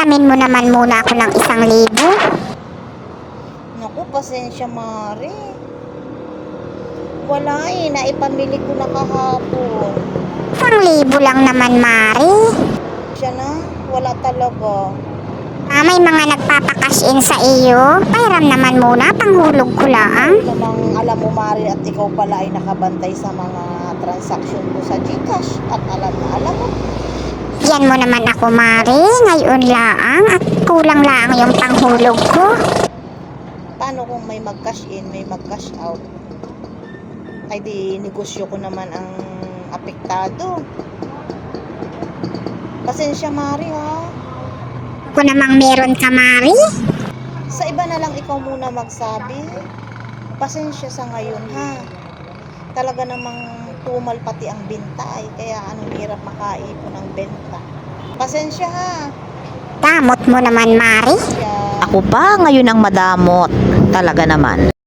Pailamin mo naman muna ako ng isang libo. Naku, pasensya, Mari. Wala eh, naipamili ko na kahapon. Isang libo lang naman, Mari. Siya na, wala talaga. Ah, may mga nagpapakas in sa iyo. Pairam naman muna, panghulog ko lang. Namang alam mo, Mari, at ikaw pala ay nakabantay sa mga transaksyon ko sa Gcash. At alam na alam mo, Yan mo naman ako, Mari. Ngayon lang at kulang lang yung panghulog ko. paano kung may mag-cash in, may mag-cash out? Ay di, negosyo ko naman ang apektado. Pasensya, Mari, ha? Kung namang meron ka, Mari. Sa iba na lang ikaw muna magsabi. Pasensya sa ngayon ha. Talaga namang tumal pati ang binta ay kaya anong hirap makaipon ng benta. Pasensya ha. Damot mo naman, Mari. Kaya Ako pa ngayon ang madamot. Talaga naman.